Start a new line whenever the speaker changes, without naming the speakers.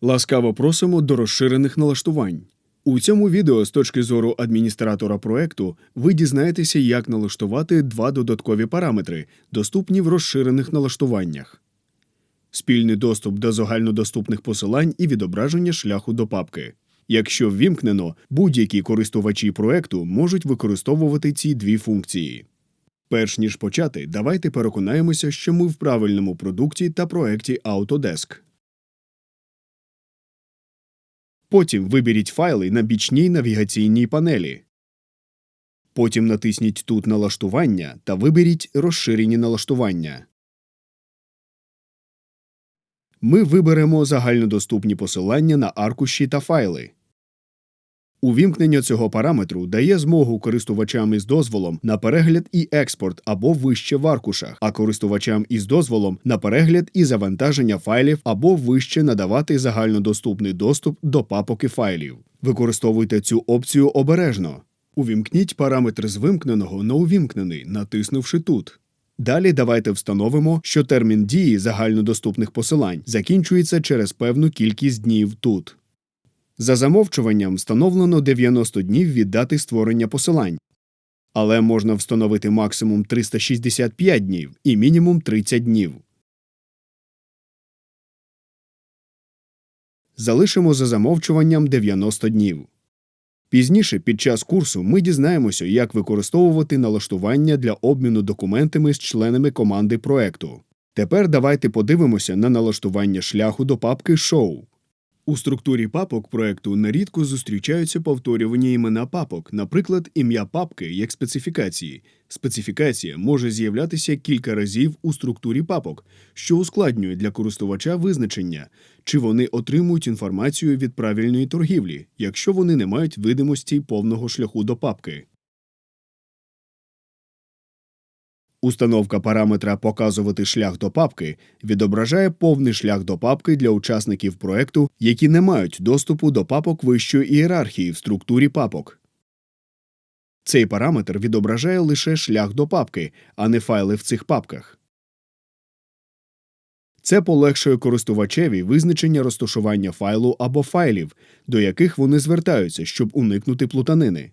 Ласкаво просимо до розширених налаштувань. У цьому відео з точки зору адміністратора проекту ви дізнаєтеся, як налаштувати два додаткові параметри, доступні в розширених налаштуваннях. Спільний доступ до загальнодоступних посилань і відображення шляху до папки. Якщо ввімкнено, будь-які користувачі проекту можуть використовувати ці дві функції. Перш ніж почати, давайте переконаємося, що ми в правильному продукті та проекті Autodesk. Потім виберіть файли на бічній навігаційній панелі. Потім натисніть тут Налаштування та виберіть Розширені налаштування. Ми виберемо загальнодоступні посилання на аркуші та файли. Увімкнення цього параметру дає змогу користувачам із дозволом на перегляд і експорт або вище в аркушах, а користувачам із дозволом на перегляд і завантаження файлів або вище надавати загальнодоступний доступ до папок і файлів. Використовуйте цю опцію обережно. Увімкніть параметр з вимкненого на увімкнений, натиснувши тут. Далі давайте встановимо, що термін дії загальнодоступних посилань закінчується через певну кількість днів тут. За замовчуванням встановлено 90 днів від дати створення посилань, але можна встановити максимум 365 днів і мінімум 30 днів. Залишимо за замовчуванням 90 днів. Пізніше, під час курсу, ми дізнаємося, як використовувати налаштування для обміну документами з членами команди проекту. Тепер давайте подивимося на налаштування шляху до папки Show. У структурі папок проекту нерідко зустрічаються повторювані імена папок, наприклад, ім'я папки як специфікації. Специфікація може з'являтися кілька разів у структурі папок, що ускладнює для користувача визначення, чи вони отримують інформацію від правильної торгівлі, якщо вони не мають видимості повного шляху до папки. Установка параметра Показувати шлях до папки відображає повний шлях до папки для учасників проекту, які не мають доступу до папок вищої ієрархії в структурі папок. Цей параметр відображає лише шлях до папки, а не файли в цих папках. Це полегшує користувачеві визначення розташування файлу або файлів, до яких вони звертаються, щоб уникнути плутанини.